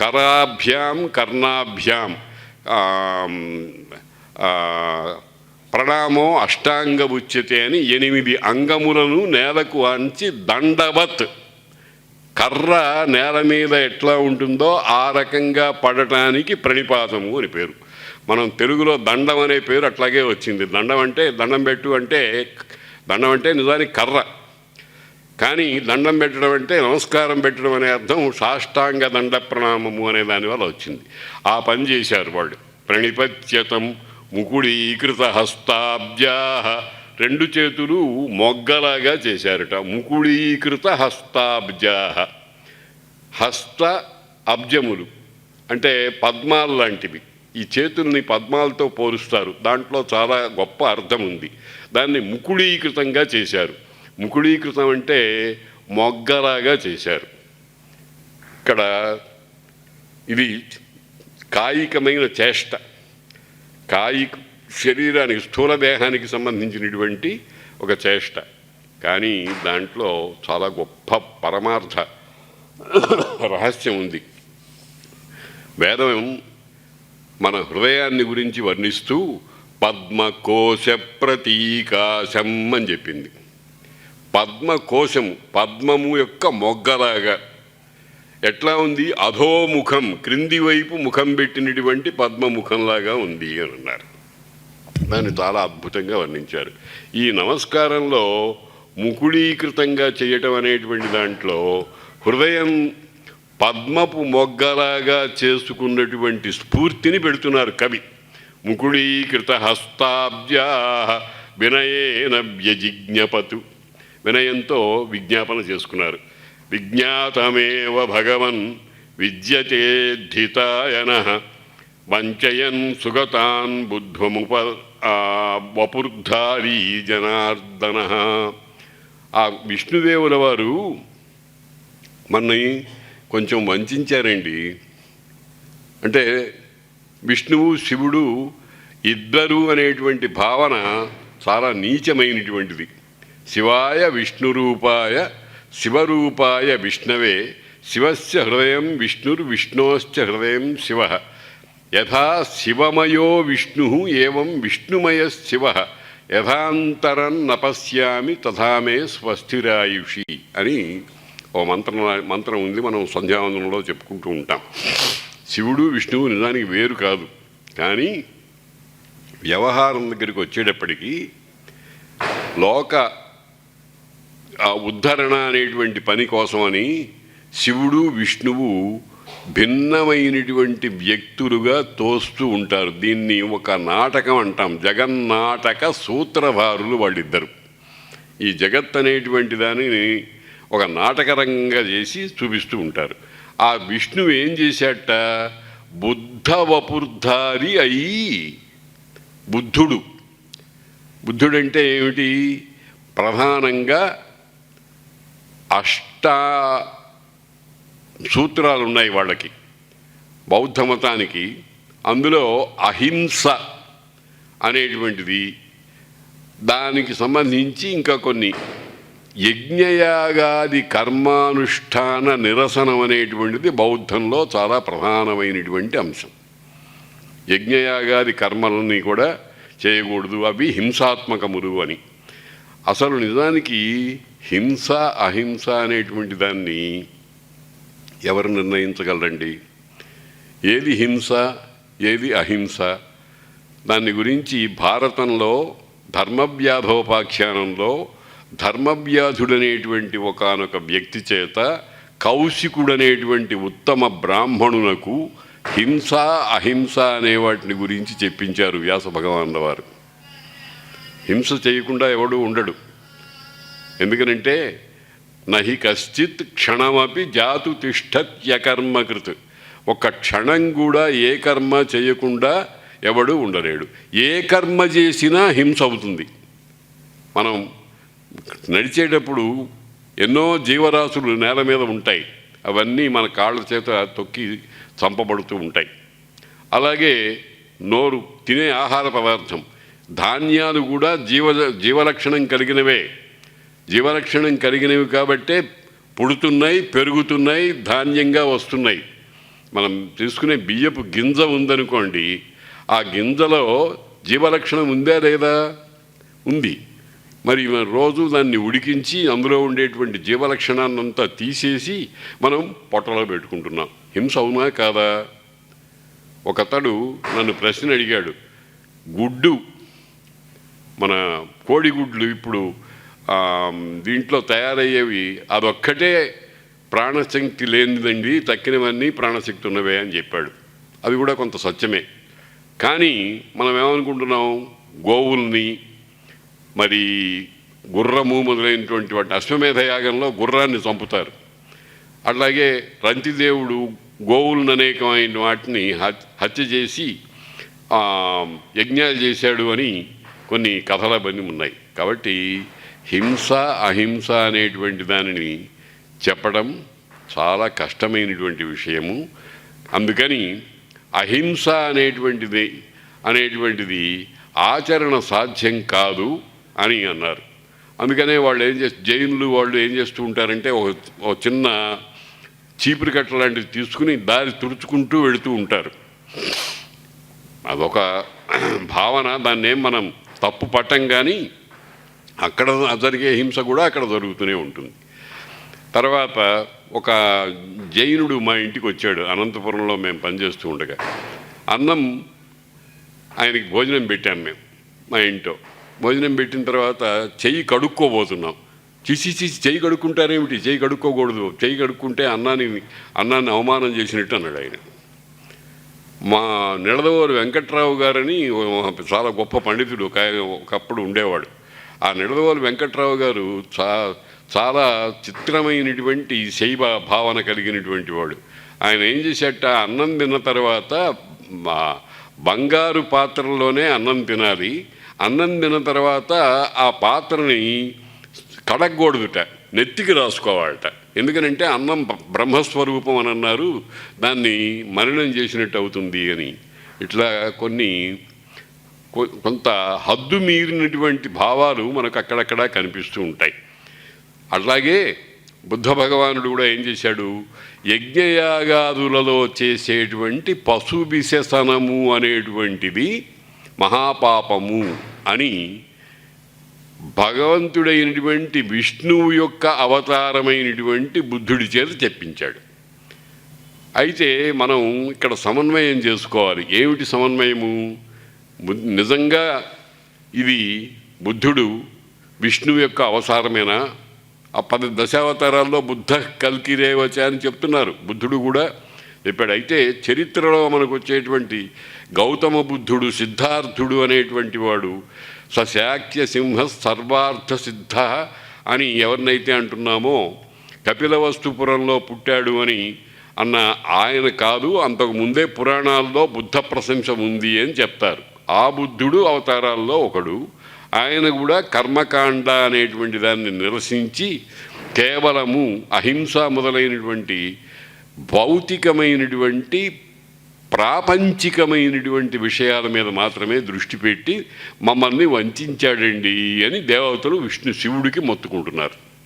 కరాభ్యాం కర్ణాభ్యాం ప్రణామం ప్రణామో అష్టాంగ ఉచ్యతే అని ఎనిమిది అంగములను నేలకు అంచి దండవత్. కర్ర నేల మీద ఎట్లా ఉంటుందో ఆ రకంగా పడటానికి ప్రణిపాతము అని పేరు. మనం తెలుగులో దండం అనే పేరు అట్లాగే వచ్చింది. దండం అంటే దండం పెట్టు అంటే దండం అంటే నిజానికి కర్ర. కానీ దండం పెట్టడం అంటే నమస్కారం పెట్టడం అనే అర్థం సాష్టాంగ దండ ప్రణామము అనే దానివల్ల వచ్చింది. ఆ పని చేశారు వాళ్ళు. ప్రణిపత్యతం ముకుడీకృత హస్తాబ్జా రెండు చేతులు మొగ్గలాగా చేశారట. ముకుడీకృత హస్తాబ్జా హస్త అబ్జములు అంటే పద్మాలు లాంటివి. ఈ చేతుల్ని పద్మాలతో పోలుస్తారు. దాంట్లో చాలా గొప్ప అర్థం ఉంది. దాన్ని ముకుడీకృతంగా చేశారు. ముకుళీకృతం అంటే మొగ్గలాగా చేశారు. ఇక్కడ ఇది కాయికమైన చేష్ట. కాయిక శరీరానికి స్థూల దేహానికి సంబంధించినటువంటి ఒక చేష్ట. కానీ దాంట్లో చాలా గొప్ప పరమార్థ రహస్యం ఉంది. వేదం మన హృదయాన్ని గురించి వర్ణిస్తూ పద్మకోశ ప్రతీకాశం అని చెప్పింది. పద్మకోశము పద్మము యొక్క మొగ్గలాగా. ఎట్లా ఉంది? అధోముఖం క్రింది వైపు ముఖం పెట్టినటువంటి పద్మముఖంలాగా ఉంది అని అన్నారు. దాన్ని చాలా అద్భుతంగా వర్ణించారు. ఈ నమస్కారంలో ముకుళీకృతంగా చేయటం అనేటువంటి దాంట్లో హృదయం పద్మపు మొగ్గలాగా చేసుకున్నటువంటి స్ఫూర్తిని పెడుతున్నారు కవి. ముకుళీకృత హస్తాబ్జా వినయేన వ్యజిజ్ఞపతు. వినయంతో విజ్ఞాపన చేసుకున్నారు. విజ్ఞాతమేవ భగవన్ విద్యతేద్ధితాయన వంచయన్ సుగతాన్ బుద్ధముప వపుర్ధారీ జనార్దన. ఆ విష్ణుదేవుల వారు మనని కొంచెం వంచారండి. అంటే విష్ణువు శివుడు ఇద్దరు అనేటువంటి భావన చాలా నీచమైనటువంటిది. శివాయ విష్ణురూపాయ శివరూపాయ విష్ణవే శివస్య హృదయం విష్ణుర్విష్ణోశ్చ హృదయం శివ. యథా శివమయో విష్ణు ఏం విష్ణుమయ శివ యథాంతరం నపశ్యామి తథా మే స్వస్థిరాయుషి అని ఓ మంత్రం మంత్రం ఉంది మనం సంధ్యావందనంలో చెప్పుకుంటూ ఉంటాం. శివుడు విష్ణువు నిజానికి వేరు కాదు. కానీ వ్యవహారం దగ్గరికి వచ్చేటప్పటికీ లోక ఆ ఉద్ధరణ అనేటువంటి పని కోసమని శివుడు విష్ణువు భిన్నమైనటువంటి వ్యక్తులుగా తోస్తూ ఉంటారు. దీన్ని ఒక నాటకం అంటాం. జగన్నాటక సూత్రధారులు వాళ్ళిద్దరు. ఈ జగత్ అనేటువంటి దానిని ఒక నాటకరంగా చేసి చూపిస్తూ ఉంటారు. ఆ విష్ణువు ఏం చేశాట బుద్ధ వపుర్ధారి అయి బుద్ధుడు. బుద్ధుడంటే ఏమిటి? ప్రధానంగా అష్ట సూత్రాలు ఉన్నాయి వాళ్ళకి. బౌద్ధ మతానికి అందులో అహింస అనేటువంటిది దానికి సంబంధించి ఇంకా కొన్ని. యజ్ఞయాగాది కర్మానుష్ఠాన నిరసనం అనేటువంటిది బౌద్ధంలో చాలా ప్రధానమైనటువంటి అంశం. యజ్ఞయాగాది కర్మలని కూడా చేయకూడదు అవి హింసాత్మకములు అని. అసలు నిజానికి హింస అహింస అనేటువంటి దాన్ని ఎవరు నిర్ణయించగలరండి? ఏది హింస ఏది అహింస? దాని గురించి భారతంలో ధర్మవ్యాధోపాఖ్యానంలో ధర్మవ్యాధుడనేటువంటి ఒకానొక వ్యక్తి చేత కౌశికుడనేటువంటి ఉత్తమ బ్రాహ్మణునకు హింస అహింస అనే వాటిని గురించి చెప్పించారు వ్యాస భగవానుల వారు. హింస చేయకుండా ఎవడు ఉండడు. ఎందుకనంటే నహి కశ్చిత్ క్షణమపి జాతు తిష్టత్యకర్మకృత్ ఒక క్షణం కూడా ఏ కర్మ చేయకుండా ఎవడు ఉండలేడు. ఏ కర్మ చేసినా హింస అవుతుంది. మనం నడిచేటప్పుడు ఎన్నో జీవరాశులు నేల మీద ఉంటాయి. అవన్నీ మన కాళ్ళ చేత తొక్కి చంపబడుతూ ఉంటాయి. అలాగే నోరు తినే ఆహార పదార్థం ధాన్యాలు కూడా జీవ జీవలక్షణం కలిగినవే. జీవలక్షణం కలిగినవి కాబట్టే పుడుతున్నాయి పెరుగుతున్నాయి ధాన్యంగా వస్తున్నాయి. మనం తీసుకునే బియ్యపు గింజ ఉందనుకోండి ఆ గింజలో జీవలక్షణం ఉందా లేదా? ఉంది. మరి రోజు దాన్ని ఉడికించి అందులో ఉండేటువంటి జీవలక్షణాన్నంతా తీసేసి మనం పొట్టలో పెట్టుకుంటున్నాం. హింస అవునా కాదా? ఒకతడు నన్ను ప్రశ్న అడిగాడు గుడ్డు మన కోడిగుడ్లు ఇప్పుడు దీంట్లో తయారయ్యేవి అదొక్కటే ప్రాణశక్తి లేనిదండి తక్కినవన్నీ ప్రాణశక్తి ఉన్నవే అని చెప్పాడు. అది కూడా కొంత సత్యమే. కానీ మనం ఏమనుకుంటున్నాం? గోవుల్ని మరి గుర్రము మొదలైనటువంటి వాటి అశ్వమేధ యాగంలో గుర్రాన్ని చంపుతారు. అట్లాగే రంతిదేవుడు గోవులను అనేకమైన వాటిని హత్య చేసి యజ్ఞాలు చేశాడు అని కొన్ని కథల అవన్నీ ఉన్నాయి. కాబట్టి హింస అహింస అనేటువంటి దానిని చెప్పడం చాలా కష్టమైనటువంటి విషయము. అందుకని అహింస అనేటువంటిది అనేటువంటిది ఆచరణ సాధ్యం కాదు అని అన్నారు. అందుకనే వాళ్ళు ఏం చేసి జైన్లు వాళ్ళు ఏం చేస్తూ ఉంటారంటే ఒక చిన్న చీపురు కట్ట లాంటిది తీసుకుని దారి తుడుచుకుంటూ వెళుతూ ఉంటారు. అదొక భావన దాన్ని ఏం మనం తప్పు పట్టం కానీ అక్కడ జరిగే హింస కూడా అక్కడ జరుగుతూనే ఉంటుంది. తర్వాత ఒక జైనుడు మా ఇంటికి వచ్చాడు. అనంతపురంలో మేము పనిచేస్తూ ఉండగా. అన్నం ఆయనకి భోజనం పెట్టాం మేము మా ఇంట్లో. భోజనం పెట్టిన తర్వాత చెయ్యి కడుక్కోబోతున్నాం. చిసి చిసి చెయ్యి కడుక్కుంటారేమిటి? చెయ్యి కడుక్కోకూడదు. చెయ్యి కడుక్కుంటే అన్నాన్ని అన్నాన్ని అవమానం చేసినట్టు అన్నాడు ఆయన. మా నిడదవోరు వెంకట్రావు గారని చాలా గొప్ప పండితుడు ఒక ఒకప్పుడు ఉండేవాడు. ఆ నిడదవోలు వెంకట్రావు గారు చా చాలా చిత్రమైనటువంటి శైవ భావన కలిగినటువంటి వాడు. ఆయన ఏం చేసేట అన్నం తిన్న తర్వాత మా బంగారు పాత్రలోనే అన్నం తినాలి. అన్నం తిన్న తర్వాత ఆ పాత్రని కడగకూడదుట నెత్తికి రాసుకోవాలట. ఎందుకనంటే అన్నం బ్రహ్మస్వరూపం అని అన్నారు. దాన్ని మరణం చేసినట్టు అవుతుంది అని. ఇట్లా కొన్ని కొంత హద్దు మీరినటువంటి భావాలు మనకు అక్కడక్కడ కనిపిస్తూ ఉంటాయి. అట్లాగే బుద్ధ భగవానుడు కూడా ఏం చేశాడు? యజ్ఞయాగాదులలో చేసేటువంటి పశు విశేషణము అనేటువంటిది మహాపాపము అని భగవంతుడైనటువంటి విష్ణువు యొక్క అవతారమైనటువంటి బుద్ధుడి చేత చెప్పించాడు. అయితే మనం ఇక్కడ సమన్వయం చేసుకోవాలి. ఏమిటి సమన్వయము? నిజంగా ఇది బుద్ధుడు విష్ణువు యొక్క అవసరమేనా? ఆ పది దశావతారాల్లో బుద్ధ కల్కిరేవచ అని చెప్తున్నారు. బుద్ధుడు కూడా చెప్పాడు. అయితే చరిత్రలో మనకు వచ్చేటువంటి గౌతమ బుద్ధుడు సిద్ధార్థుడు అనేటువంటి వాడు సశాక్య సింహ సర్వార్థ సిద్ధ అని ఎవరినైతే అంటున్నామో కపిలవస్తుపురంలో పుట్టాడు అని అన్న ఆయన కాదు. అంతకు ముందే పురాణాల్లో బుద్ధ ప్రశంస ఉంది అని చెప్తారు. ఆ బుద్ధుడు అవతారాల్లో ఒకడు. ఆయన కూడా కర్మకాండ అనేటువంటి దాన్ని నిరసించి కేవలము అహింస మొదలైనటువంటి భౌతికమైనటువంటి ప్రాపంచికమైనటువంటి విషయాల మీద మాత్రమే దృష్టి పెట్టి మమ్మల్ని వంచాడండి అని దేవతలు విష్ణు శివుడికి మొత్తుకుంటున్నారు.